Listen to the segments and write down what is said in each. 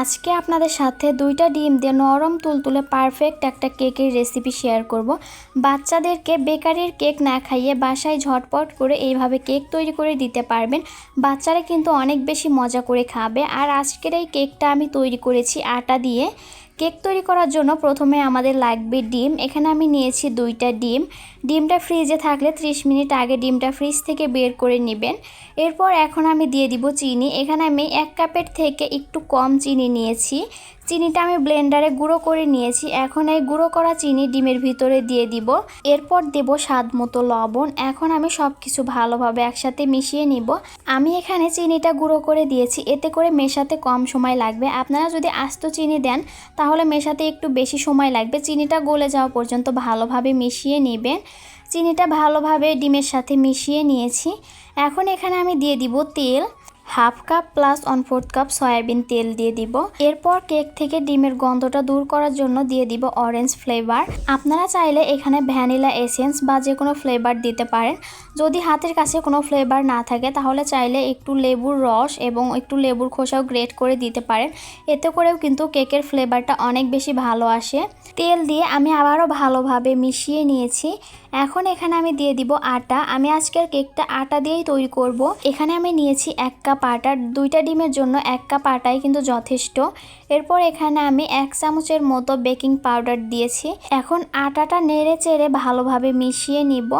আজকে আপনাদের সাথে দুইটা ডিম দিয়ে নরম তুলতুলে পারফেক্ট একটা কেকের রেসিপি শেয়ার করব। বাচ্চাদেরকে বেকারির কেক না খাইয়ে বাসায় ঝটপট করে এইভাবে কেক তৈরি করে দিতে পারবেন। বাচ্চারা কিন্তু অনেক বেশি মজা করে খাবে। আর আজকের এই কেকটা আমি তৈরি করেছি আটা দিয়ে। কেক তৈরি করার জন্য প্রথমে আমাদের লাগবে ডিম। এখানে আমি নিয়েছি দুইটা ডিম। ডিমটা ফ্রিজে থাকলে 30 মিনিট আগে ডিমটা ফ্রিজ থেকে বের করে নেবেন। এরপর এখন আমি দিয়ে দিব চিনি। এখানে আমি এক কাপের থেকে একটু কম চিনি নিয়েছি। চিনিটা আমি ব্লেন্ডারে গুঁড়ো করে নিয়েছি। এখন এই গুঁড়ো করা চিনি ডিমের ভিতরে দিয়ে দিব। এরপর দেব স্বাদ মতো লবণ। এখন আমি সব কিছু ভালোভাবে একসাথে মিশিয়ে নিব। আমি এখানে চিনিটা গুঁড়ো করে দিয়েছি। এতে করে মেশাতে কম সময় লাগবে। আপনারা যদি আস্ত চিনি দেন, তাহলে মেশাতে একটু বেশি সময় লাগবে। চিনিটা গলে যাওয়া পর্যন্ত ভালোভাবে মিশিয়ে নেবেন। চিনিটা ভালোভাবে ডিমের সাথে মিশিয়ে নিয়েছি। এখন এখানে আমি দিয়ে দিব তেল। Half cup plus one fourth cup soybean তেল দিয়ে দিব। এরপর কেক থেকে ডিমের গন্ধটা দূর করার জন্য দিয়ে দিব অরেঞ্জ ফ্লেভার আপনারা চাইলে এখানে ভ্যানিলা এসেন্স বা যে কোনো ফ্লেভার দিতে পারেন। যদি হাতের কাছে কোনো ফ্লেভার না থাকে, তাহলে চাইলে একটু লেবুর রস এবং একটু লেবুর খোসাও গ্রেট করে দিতে পারেন। এতে করেও কিন্তু কেকের ফ্লেভারটা অনেক বেশি ভালো আসে। তেল দিয়ে আমি আবারও ভালোভাবে মিশিয়ে নিয়েছি। এখন এখানে আমি দিয়ে দিব আটা। আমি আজকের কেকটা আটা দিয়েই তৈরি করব। এখানে আমি নিয়েছি এক কাপ আটা। দুইটা ডিমের জন্য এক কাপ আটাই কিন্তু যথেষ্ট। এরপর এখানে আমি এক চামচের মতো বেকিং পাউডার দিয়েছি। এখন আটাটা নেড়ে চেড়ে ভালোভাবে মিশিয়ে নিব।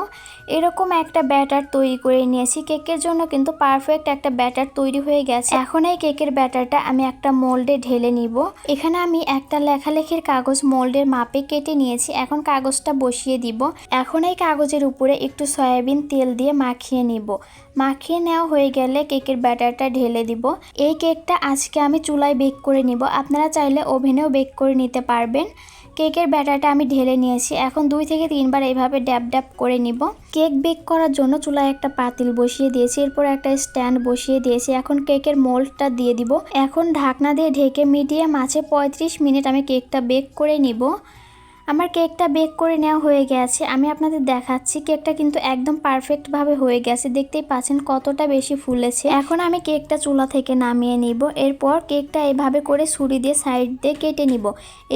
এরকম একটা ব্যাটার তৈরি করে নিয়েছি। কেকের জন্য কিন্তু পারফেক্ট একটা ব্যাটার তৈরি হয়ে গেছে। এখন এই কেকের ব্যাটারটা আমি একটা মোল্ডে ঢেলে নিব। এখানে আমি একটা লেখালেখির কাগজ মোল্ডের মাপে কেটে নিয়েছি। এখন কাগজটা বসিয়ে দিব। এখন এই কাগজের উপরে একটু সয়াবিন তেল দিয়ে মাখিয়ে নিব। মাখিয়ে নেওয়া হয়ে গেলে কেকের ব্যাটারটা ঢেলে দিব। এই কেকটা আজকে আমি চুলায় বেক করে নিব। আপনারা চাইলে ওভেনেও বেক করে নিতে পারবেন। কেকের ব্যাটারটা আমি ঢেলে নিয়েছি। এখন দুই থেকে তিনবার এইভাবে ড্যাব ড্যাব করে নিব। কেক বেক করার জন্য চুলায় একটা পাতিল বসিয়ে দিয়েছি। এরপর একটা স্ট্যান্ড বসিয়ে দিয়েছি। এখন কেকের মোল্ডটা দিয়ে দিব। এখন ঢাকনা দিয়ে ঢেকে মিডিয়াম আছে পঁয়ত্রিশ মিনিট আমি কেকটা বেক করে নিব। আমার কেকটা বেক করে নেওয়া হয়ে গেছে। আমি আপনাদের দেখাচ্ছি, কেকটা কিন্তু একদম পারফেক্টভাবে হয়ে গেছে। দেখতেই পাচ্ছেন কতটা বেশি ফুলেছে। এখন আমি কেকটা চুলা থেকে নামিয়ে নিব। এরপর কেকটা এভাবে করে ছুরি দিয়ে সাইড দিয়ে কেটে নিব।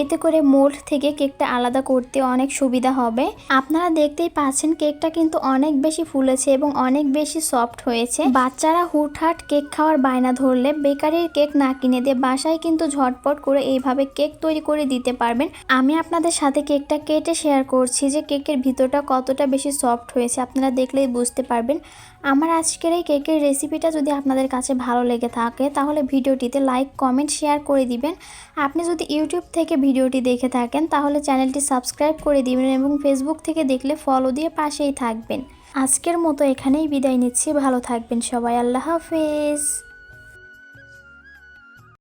এতে করে মোল্ড থেকে কেকটা আলাদা করতে অনেক সুবিধা হবে। আপনারা দেখতেই পাচ্ছেন কেকটা কিন্তু অনেক বেশি ফুলেছে এবং অনেক বেশি সফট হয়েছে। বাচ্চারা হুটহাট কেক খাওয়ার বায়না ধরলে বেকারির কেক না কিনে দিয়ে বাসায় কিন্তু ঝটপট করে এইভাবে কেক তৈরি করে দিতে পারবেন। আমি আপনাদের সাথে কেকটা কেটে শেয়ার করছি যে কেকের ভিতরটা কতটা বেশি সফট হয়েছে। আপনারা দেখলেই বুঝতে পারবেন। আমার আজকের এই কেকের রেসিপিটা যদি আপনাদের কাছে ভালো লেগে থাকে, তাহলে ভিডিওটিতে লাইক কমেন্ট শেয়ার করে দিবেন। আপনি যদি ইউটিউব থেকে ভিডিওটি দেখে থাকেন, তাহলে চ্যানেলটি সাবস্ক্রাইব করে দিবেন এবং ফেসবুক থেকে দেখলে ফলো দিয়ে পাশেই থাকবেন। আজকের মতো এখানেই বিদায় নিচ্ছি। ভালো থাকবেন সবাই। আল্লাহ হাফেজ।